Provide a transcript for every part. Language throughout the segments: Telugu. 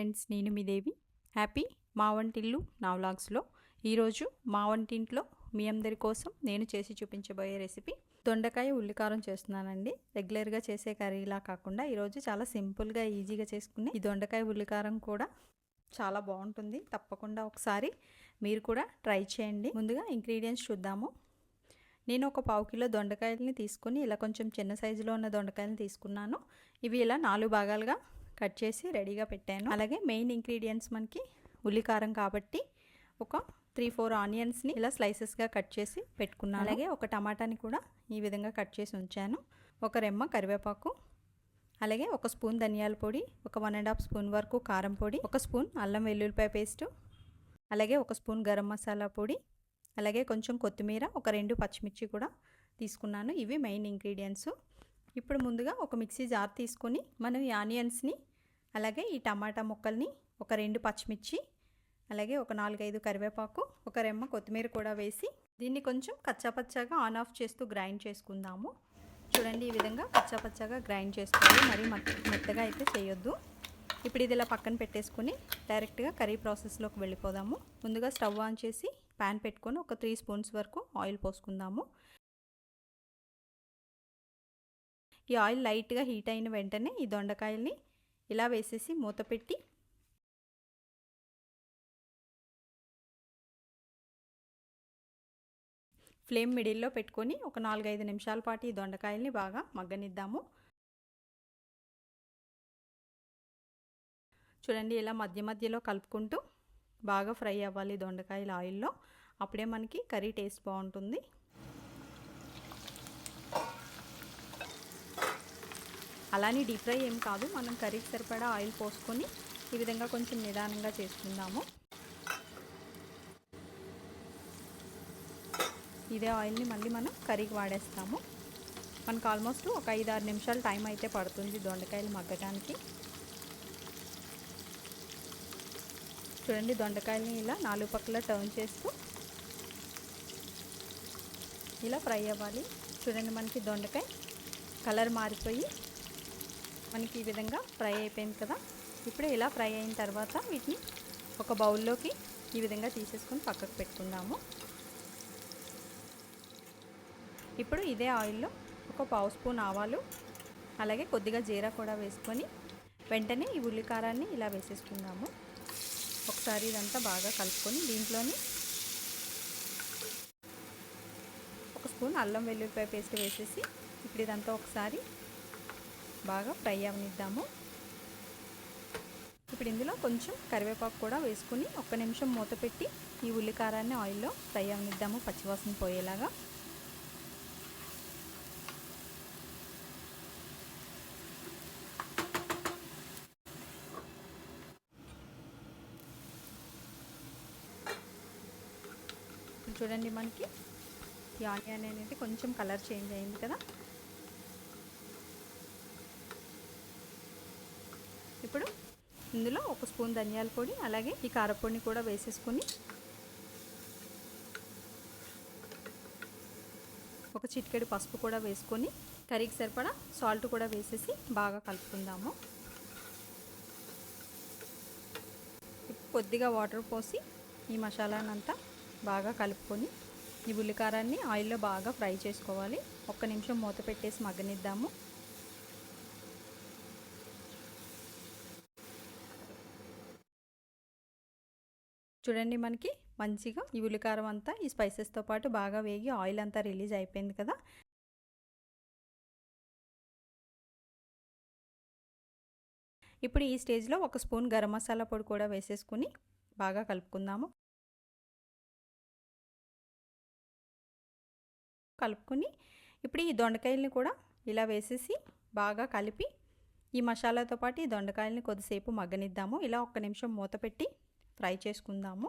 ఫ్రెండ్స్ నేను మీ దేవి. హ్యాపీ మా వంటిల్లు నా వ్లాగ్స్లో. ఈరోజు మా వంటింట్లో మీ అందరి కోసం నేను చేసి చూపించబోయే రెసిపీ దొండకాయ ఉల్లికారం చేస్తున్నానండి. రెగ్యులర్గా చేసే కర్రీలా కాకుండా ఈరోజు చాలా సింపుల్గా ఈజీగా చేసుకునే ఈ దొండకాయ ఉల్లికారం కూడా చాలా బాగుంటుంది. తప్పకుండా ఒకసారి మీరు కూడా ట్రై చేయండి. ముందుగా ఇంగ్రీడియంట్స్ చూద్దాము. నేను ఒక పావు కిలో దొండకాయలని తీసుకొని ఇలా కొంచెం చిన్న సైజులో ఉన్న దొండకాయలను తీసుకున్నాను. ఇవి ఇలా నాలుగు భాగాలుగా కట్ చేసి రెడీగా పెట్టాను. అలాగే మెయిన్ ఇంగ్రీడియంట్స్ మనకి ఉల్లికారం కాబట్టి ఒక త్రీ ఫోర్ ఆనియన్స్ని ఇలా స్లైసెస్గా కట్ చేసి పెట్టుకున్నాను. అలాగే ఒక టమాటాని కూడా ఈ విధంగా కట్ చేసి ఉంచాను. ఒక రెమ్మ కరివేపాకు అలాగే ఒక స్పూన్ ధనియాల పొడి ఒక వన్ అండ్ హాఫ్ స్పూన్ వరకు కారం పొడి ఒక స్పూన్ అల్లం వెల్లుల్లిపాయ పేస్టు అలాగే ఒక స్పూన్ గరం మసాలా పొడి అలాగే కొంచెం కొత్తిమీర ఒక రెండు పచ్చిమిర్చి కూడా తీసుకున్నాను. ఇవి మెయిన్ ఇంగ్రీడియంట్స్. ఇప్పుడు ముందుగా ఒక మిక్సీ జార్ తీసుకొని మనం ఈ ఆనియన్స్ని అలాగే ఈ టమాటా ముక్కల్ని ఒక రెండు పచ్చిమిర్చి అలాగే ఒక నాలుగైదు కరివేపాకు ఒక రెమ్మ కొత్తిమీర కూడా వేసి దీన్ని కొంచెం కచ్చాపచ్చాగా ఆన్ ఆఫ్ చేస్తూ గ్రైండ్ చేసుకుందాము. చూడండి ఈ విధంగా కచ్చాపచ్చాగా గ్రైండ్ చేసుకోవాలి. మరీ మెత్తగా అయితే చేయొద్దు. ఇప్పుడు ఇది ఇలా పక్కన పెట్టేసుకుని డైరెక్ట్గా కర్రీ ప్రాసెస్లోకి వెళ్ళిపోదాము. ముందుగా స్టవ్ ఆన్ చేసి ప్యాన్ పెట్టుకొని ఒక త్రీ స్పూన్స్ వరకు ఆయిల్ పోసుకుందాము. ఈ ఆయిల్ లైట్గా హీట్ అయిన వెంటనే ఈ దొండకాయల్ని ఇలా వేసేసి మూత పెట్టి ఫ్లేమ్ మిడిల్లో పెట్టుకొని ఒక నాలుగైదు నిమిషాల పాటు ఈ దొండకాయల్ని బాగా మగ్గనిద్దాము. చూడండి ఇలా మధ్య మధ్యలో కలుపుకుంటూ బాగా ఫ్రై అవ్వాలి దొండకాయలు ఆయిల్లో. అప్పుడే మనకి కర్రీ టేస్ట్ బాగుంటుంది. అలానే డీప్ ఫ్రై ఏం కాదు మనం కర్రీకి సరిపడా ఆయిల్ పోసుకొని ఈ విధంగా కొంచెం నిదానంగా చేసుకుందాము. ఇదే ఆయిల్ని మళ్ళీ మనం కర్రీకి వాడేస్తాము. మనకు ఆల్మోస్ట్ ఒక ఐదు ఆరు నిమిషాలు టైం అయితే పడుతుంది దొండకాయలు మగ్గటానికి. చూడండి దొండకాయలని ఇలా నాలుగు పక్కల టర్న్ చేస్తూ ఇలా ఫ్రై అవ్వాలి. చూడండి మనకి దొండకాయ కలర్ మారిపోయి మనకి ఈ విధంగా ఫ్రై అయిపోయింది కదా. ఇప్పుడు ఇలా ఫ్రై అయిన తర్వాత వీటిని ఒక బౌల్లోకి ఈ విధంగా తీసేసుకొని పక్కకు పెట్టుకుందాము. ఇప్పుడు ఇదే ఆయిల్లో ఒక పావు స్పూన్ ఆవాలు అలాగే కొద్దిగా జీరా కూడా వేసుకొని వెంటనే ఈ ఉల్లికారాన్ని ఇలా వేసేసుకుందాము. ఒకసారి ఇదంతా బాగా కలుపుకొని దీంట్లోని ఒక స్పూన్ అల్లం వెల్లుల్లిపాయ పేస్ట్ వేసేసి ఇప్పుడు ఇదంతా ఒకసారి బాగా ఫ్రై అవనిద్దాము. ఇప్పుడు ఇందులో కొంచెం కరివేపాకు కూడా వేసుకుని ఒక్క నిమిషం మూత పెట్టి ఈ ఉల్లికారాన్ని ఆయిల్లో ఫ్రై అవనిద్దాము పచ్చివాసన పోయేలాగా. చూడండి మనకి ఈ ఆనియన్ అనేది కొంచెం కలర్ చేంజ్ అయింది కదా. ఇప్పుడు ఇందులో ఒక స్పూన్ ధనియాల పొడి అలాగే ఈ కారపొడిని కూడా వేసేసుకొని ఒక చిటికెడు పసుపు కూడా వేసుకొని కర్రీకి సరిపడా సాల్ట్ కూడా వేసేసి బాగా కలుపుకుందాము. కొద్దిగా వాటర్ పోసి ఈ మసాలానంతా బాగా కలుపుకొని ఈ ఉల్లికారాన్ని ఆయిల్లో బాగా ఫ్రై చేసుకోవాలి. ఒక్క నిమిషం మూత పెట్టేసి మగ్గనిద్దాము. చూడండి మనకి మంచిగా ఈ ఉల్లికారం అంతా ఈ స్పైసెస్తో పాటు బాగా వేగి ఆయిల్ అంతా రిలీజ్ అయిపోయింది కదా. ఇప్పుడు ఈ స్టేజ్లో ఒక స్పూన్ గరం మసాలా పొడి కూడా వేసేసుకుని బాగా కలుపుకుందాము. కలుపుకొని ఇప్పుడు ఈ దొండకాయలని కూడా ఇలా వేసేసి బాగా కలిపి ఈ మసాలాతో పాటు ఈ దొండకాయలని కొద్దిసేపు మగ్గనిద్దాము. ఇలా ఒక్క నిమిషం మూత పెట్టి ఫ్రై చేసుకుందాము.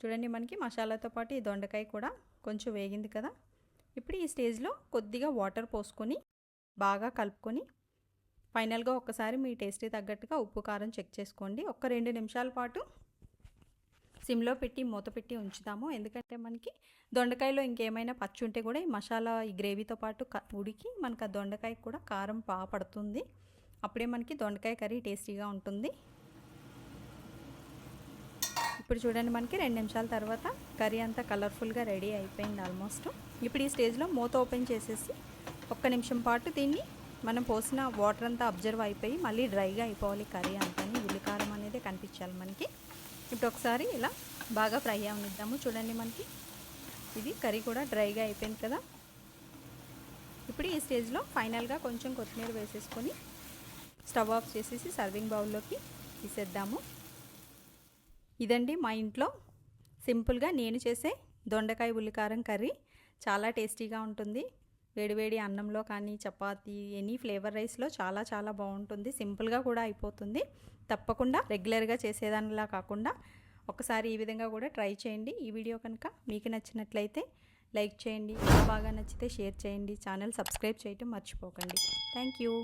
చూడండి మనకి మసాలాతో పాటు ఈ దొండకాయ కూడా కొంచెం వేగింది కదా. ఇప్పుడు ఈ స్టేజ్లో కొద్దిగా వాటర్ పోసుకొని బాగా కలుపుకొని ఫైనల్గా ఒక్కసారి మీ టేస్ట్కి తగ్గట్టుగా ఉప్పు కారం చెక్ చేసుకోండి. ఒక రెండు నిమిషాల పాటు సిమ్లో పెట్టి మూత పెట్టి ఉంచుతాము ఎందుకంటే మనకి దొండకాయలో ఇంకేమైనా పచ్చి ఉంటే కూడా ఈ మసాలా ఈ గ్రేవీతో పాటు ఉడికి మనకు ఆ దొండకాయ కూడా కారం బాగా పడుతుంది. అప్పుడే మనకి దొండకాయ కర్రీ టేస్టీగా ఉంటుంది. ఇప్పుడు చూడండి మనకి రెండు నిమిషాల తర్వాత కర్రీ అంతా కలర్ఫుల్గా రెడీ అయిపోయింది ఆల్మోస్ట్. ఇప్పుడు ఈ స్టేజ్లో మూత ఓపెన్ చేసేసి ఒక్క నిమిషం పాటు దీన్ని మనం పోసిన వాటర్ అంతా అబ్జర్వ్ అయిపోయి మళ్ళీ డ్రైగా అయిపోవాలి కర్రీ అంతా. ఉల్లికారం అనేది కనిపించాలి మనకి. ఇప్పుడు ఒకసారి ఇలా బాగా ఫ్రై అవనిద్దాము. చూడండి మనకి. ఇది కర్రీ కూడా డ్రైగా అయిపోయింది కదా. ఇప్పుడు ఈ స్టేజ్లో ఫైనల్గా కొంచెం కొత్తిమీర వేసేసుకొని స్టవ్ ఆఫ్ చేసేసి సర్వింగ్ బౌల్లోకి తీసేద్దాము. ఇదండి మా ఇంట్లో సింపుల్గా నేను చేసే దొండకాయ ఉల్లికారం కర్రీ. చాలా టేస్టీగా ఉంటుంది. వేడివేడి అన్నంలో కానీ చపాతీ ఎనీ ఫ్లేవర్ రైస్లో చాలా చాలా బాగుంటుంది. సింపుల్గా కూడా అయిపోతుంది. తప్పకుండా రెగ్యులర్గా చేసేదానిలా కాకుండా ఒకసారి ఈ విధంగా కూడా ట్రై చేయండి. ఈ వీడియో కనుక మీకు నచ్చినట్లయితే లైక్ చేయండి. ఇంకా బాగా నచ్చితే షేర్ చేయండి. ఛానల్ సబ్స్క్రైబ్ చేయటం మర్చిపోకండి. Thank you